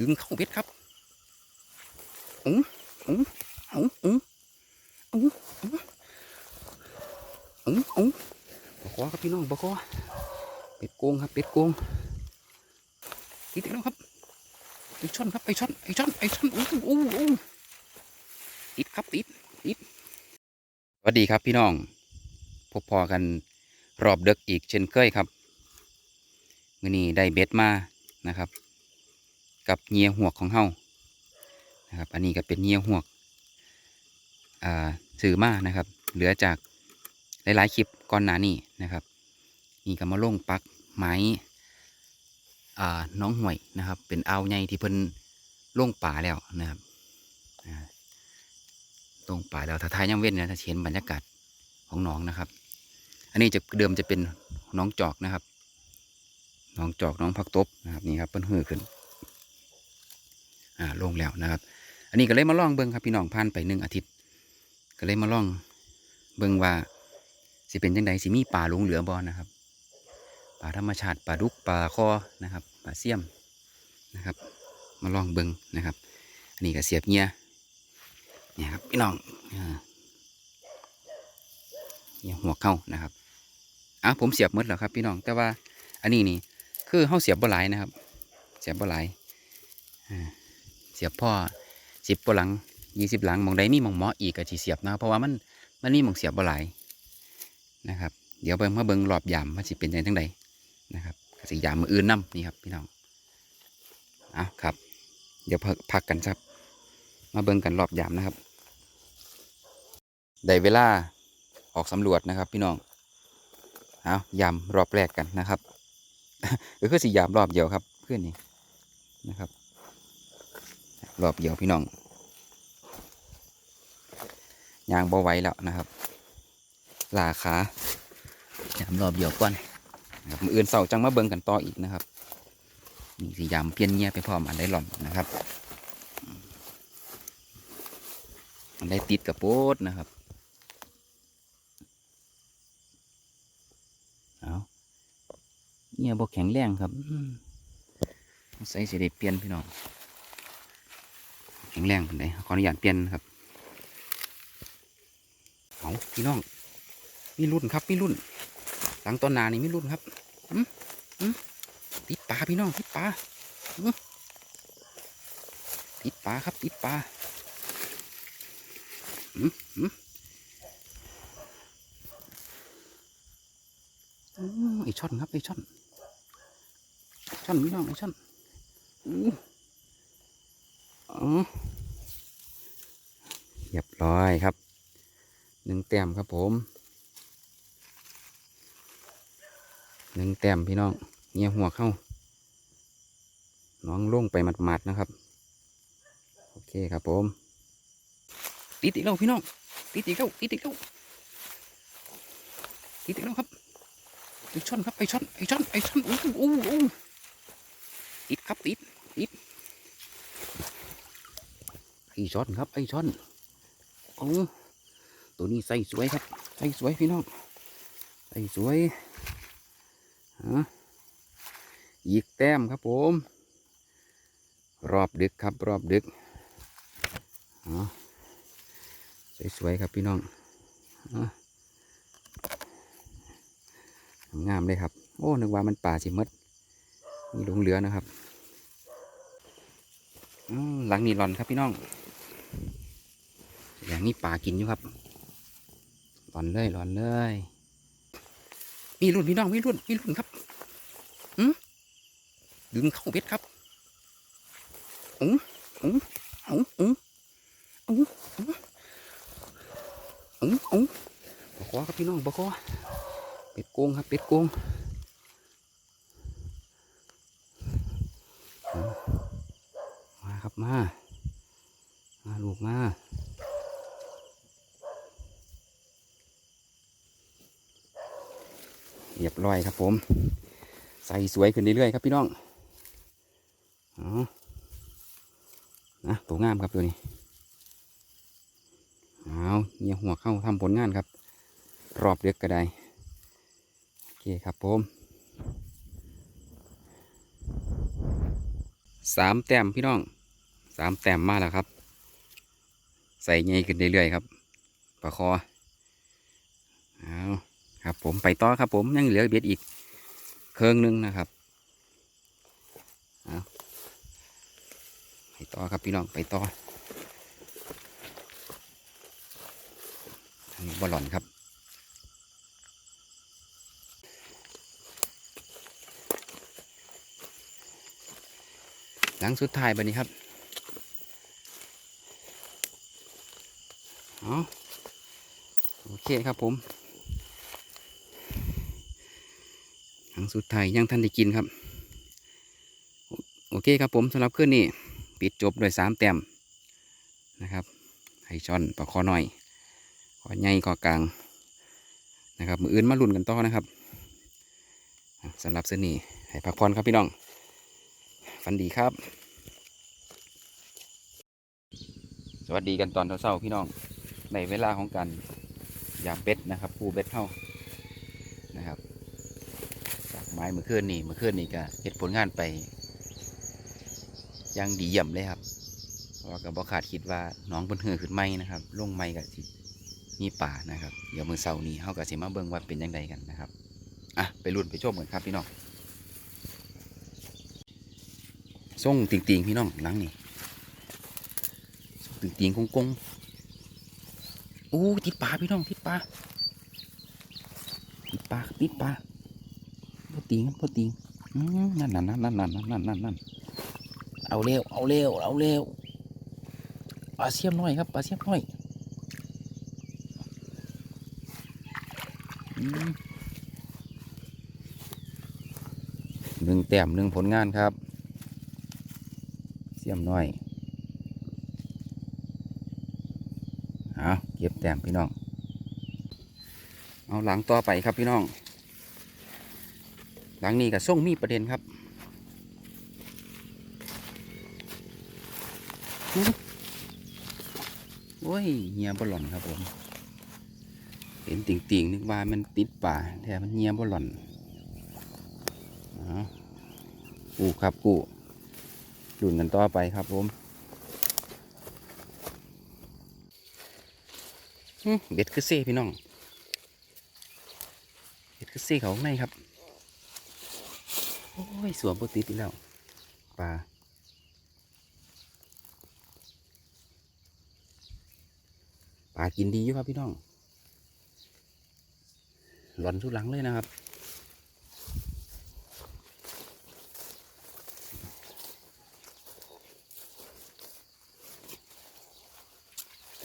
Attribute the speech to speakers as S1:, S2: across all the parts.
S1: ดึงเข้าเบ็ดครับอุ้งอุ้งอุ้งอุ้งอุ้งอุ้งอุ้งบกอครับพี่น้องบกอเป็ดโกงครับเป็ดโกงติดแล้วครับไอช่อนครับไอช่อนไอช่อนไอช่อนอู้อู้อู้ติดครับติดติดสวัสดีครับพี่น้องพบพอกันรอบเด็กอีกเช่นเคยครับมือนี้ได้เบ็ดมานะครับ กับเหยียหวกของเฮานะครับ อันนี้ก็เป็นเหยียหวกอ่าสื่อมานะครับ เหลือจากหลายๆคลิปก่อนหน้านี้นะครับ นี่ก็มาลงปักไม้อ่าน้องห่วยนะครับ เป็นเอาใหญ่ที่เพิ่นลงป่าแล้วนะครับอ่าลงป่าแล้วถ้าทายย่ำเว้นนี่ยจะเห็นบรรยากาศของน้องนะครับ อันนี้จะเดิมจะเป็นน้องจอกนะครับ น้องจอกน้องพักตบนะครับนี่ครับเพิ่นหื้อขึ้น อ่าลงแล้วนะครับ อันนี้ก็เลยมาลองเบิ้งครับพี่น้องผ่านไปหนึ่งอาทิตย์ ก็เลยมาลองเบิ้งว่าสิเป็นจังใดสิมีป่าหลงเหลือบ่นะครับป่าธรรมชาติป่าดุกป่าคอนะครับป่าเสียมนะครับ มาลองเบิ้งนะครับ อันนี้ก็เสียบเงียเนี่ยครับพี่น้องเงียหัวเข้านะครับอะผมเสียบมดแล้วครับพี่น้องแต่ว่าอันนี้นี่คือเขาเสียบบ่หลายนะครับ เสียบบ่หลายอ่า สียบพ่อสิบปหลังยี่สิบหลังมองใดมีมองหมาะอีกก็สิเสียบนะครับเพราะว่ามันมันมีหมองเสียบบ่หลายนะครับ เดี๋ยวเบิ่งมาเบิ่งรอบยามว่าสิเป็นยังไงนะครับสิยามมืออื่นน้ำนี่ครับพี่น้องเอาครับ เดี๋ยวพักกันครับ มาเบิ่งกันรอบยามนะครับได้เวลาออกสำรวจนะครับ พี่น้องเอายามรอบแรกกันนะครับก็คือสียามรอบเดียวครับเพื่อนนี่นะครับ รอบเดียวพี่น้องยางบ่ไหวแล้วนะครับลาขายามรอบเดียวก่อนนะครับมืออื่นเสาจังมาเบิ่งกันต่ออีกนะครับนี่สียามเปลี่ยนเงียไปพร้อมอันได้หล่อนนะครับอันได้ติดกับโป๊ดนะครับเอาเงียบกแข็งแรงครับใส่สีได้เปลี่ยนพี่น้อง แข็งแรงเป็นไดขออนุญาตเปลี่ยนครับเอาพี่น้อง มีรุ่นครับ มีรุ่น หลังต้นนานี่มีรุ่นครับอืมอืมติดปลาพี่น้องติดปลาอืมติดปลาครับติดปลาอืมอืมอืมไอช่อนครับไอช่อนช่อนพี่น้องไอช่อนอืม เรียบร้อยครับหนึ่งแต้มครับผมหนึ่งแต้มพี่น้องเงียหัวเข้า น้องล่งไปหมัดๆนะครับ โอเคครับผมติดอีกแล้วพี่น้องติดอีกแล้วติดอีกแล้วติดอีกแล้วครับไอช่อนครับไอช่อนไอช่อนไอช่อนอู้อู้อู้ติดครับติดติด ไอช่อนครับไอช่อนโอ้ตัวนี้ใส่สวยครับใส่สวยพี่น้องใส่สวยฮะอีกแต้มครับผม รอบดึกครับรอบดึกอ๋อสวยๆครับพี่น้องอะงามเลยครับ โอ้นึกว่ามันป่าสิมดมีหลงเหลือนะครับหลังนีหลอนครับพี่น้อง อย่างนี้ป่ากินอยู่ครับหลอนเลยหลอนเลยมีรุ่นพี่น้องมีรุ่นมีรุ่นครับอืมดึงเข้าเบ็ดครับอุ้งอุ้งอุ้งอุ้งอุ้งอุ้งอุ้งอุ้งบกอครับพี่น้องบกอเป็ดโกงครับเป็ดโกงมาครับมามาลูกมา เรียบร้อยครับผม ใส่สวยขึ้นเรื่อยๆครับพี่น้องอ๋อนะตัวงามครับตัวนี้เอาเงี่ยหัวเข้าทำผลงานครับ รอบเด็กก็ได้โอเคครับผมสามแต้มพี่น้องสามแต้มมาแล้วครับ ใส่ใหญ่ขึ้นเรื่อยๆครับปลาคอ ผมไปต่อครับ ผมยังเหลือเบ็ดอีกเครื่องนึงนะครับเอาไปต่อครับพี่น้องไปต่อทางนี้บอลลอนครับหลังสุดท้ายบันนี้ครับเอาโอเคครับผม หลั งสุดท้ายยังท่านได้กินครับ โอเคครับผมสำหรับคืนนี้ปิดจบด้วยสามแต้มนะครับไฮช่อนปลาคอหน่อยคอใหญ่คอกลางนะครับมืออื่นมาลุ้นกันต่อนะครับสำหรับเส้นนี้ให้พักผ่อนครับพี่น้องฝันดีครับ สวัสดีกันตอนเช้าพี่น้องในเวลาของการยามเป็ดนะครับปูเป็ดเท่านะครับ ไม้เมื่อคืนนี่เมื่อคืนนี่ก็เห็ดผลงานไปยังดีเยี่ยมเลยครับว่ากับบอขาดคิดว่าน้องบนเหือขึ้นไม้นะครับลงไม้กับสิมีป่านะครับ เดี๋ยวมือเสาร์นี้เขากับสิมาเบิ่งว่าเป็นยังไงกันนะครับอะไปรุ่นไปชมกันครับพี่น้องส่งติงติงๆพี่น้องหลังนี่ส่งติงติงๆกงกงๆโอ้ติดปลาพี่น้องติดปลาติดปลาติดปลา ติงครับพอติงอืมนั่นนั่นนั่นนั่นนั่นนั่นนั่นนั่นเอาเร็วเอาเร็วเอาเร็วปลาเสียมน้อยครับปลาเสียมน้อยหนึ่งแต้มหนึ่งผลงานครับ เสียมน้อยเอาเก็บแต้มพี่น้อง เอาหลังต่อไปครับพี่น้อง หลังนี้กับส่งมีประเด็นครับโอ้ยเงียบอลล่อนครับผมเห็นติ่งติ่งๆนึกว่ามันติดป่าแท้มันเงียบอลล่อนเอากูครับกูลุ้นกันต่อไปครับผมเบ็ดคือเซ่พี่น้องเบ็ดคือเซ่เขาข้างในครับ โอ้ยสวมปติดอีกแล้วปลาปลากินดีอยู่ครับพี่น้องหล่อนสุดหลังเลยนะครับ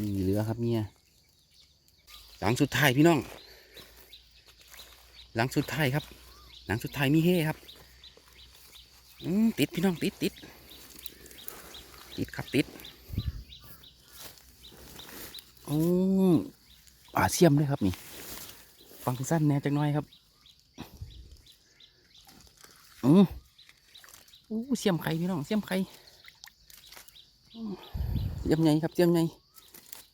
S1: มีเหลือครับเนี่ยหลังสุดท้ายพี่น้อง หลังสุดท้ายครับ หลังสุดท้ายมีเฮครับ ติดพี่น้องติดติดติดครับติด โอ้ป่าเสียมเลยครับนี่ ฟังสั้นแน่จังน้อยครับ อือโอ้เสียมไข่พี่น้องเสียมไข่เสียมไงครับเสียมไง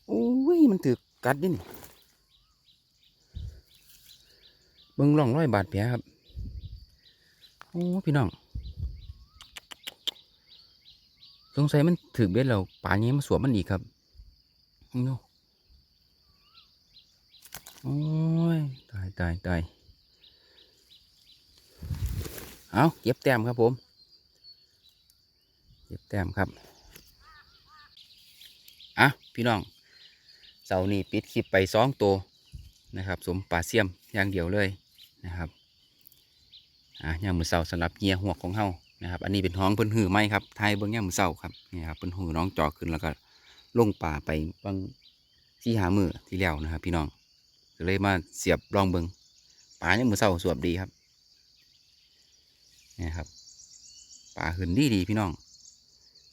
S1: โอ้ยมันถือกัดดินี่เบิ่งร่องร้อยบาดแผลครับ โอ้พี่น้อง สงสัยมันถือเบ็ดเราป่านี้มาสวมมันอีกครับโน่โอ้ยตายตายตายเอาเก็บแต้มครับผม เก็บแต้มครับ อะ พี่น้องเสาร์นี้ปิดคลิปไปสองตัวนะครับ สมป่าเสียมอย่างเดียวเลยนะครับ อะย่างมือเสาสำหรับเงียหัวของเฮา นะครับอันนี้เป็นห้องเพิ่นหือไม้ครับไทยเบิ้งย่ามือเสาครับนี่ครับเพิ่นหือน้องจอขึ้นแล้วก็ลงป่าไปบางที่หามือที่แล้วนะครับ พี่น้องก็เลยมาเสียบลองเบิงป่าย่ามือเสาสวบดีครับนี่ครับป่าหืนดีดีพี่น้อง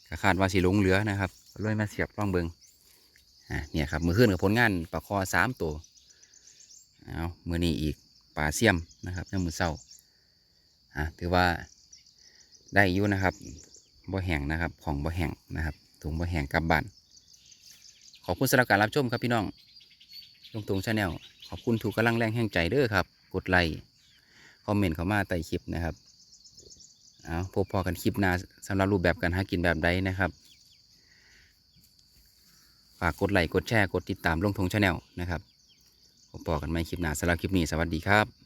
S1: ก็คาดว่าสิหลงเหลือนะครับเลยมาเสียบลองเบิงอะเนี่ยครับมือขึ้นกับผลงานปลาคอสามตัวเอามือนี้อีกปลาเสียมนะครับในมือเศร้าอะถือว่า ได้อยู่นะครับบ่แห้งนะครับ ของบ่แห้งนะครับ ถุงบ่แห้งกลับบ้านขอบคุณสำหรับการรับชมครับพี่น้องลุงตรงชาแนลขอบคุณถูกกำลังแรงแห่งใจเด้อครับ กดไลค์คอมเมนต์เข้ามาใต้คลิปนะครับเอาพบพอกันคลิปหน้าสำหรับรูปแบบการหากินแบบใดนะครับฝากกดไลค์กดแชร์กดติดตามลงทงชาแนลนะครับพบพอกันใหม่คลิปหน้าสำหรับคลิปนี้สวัสดีครับ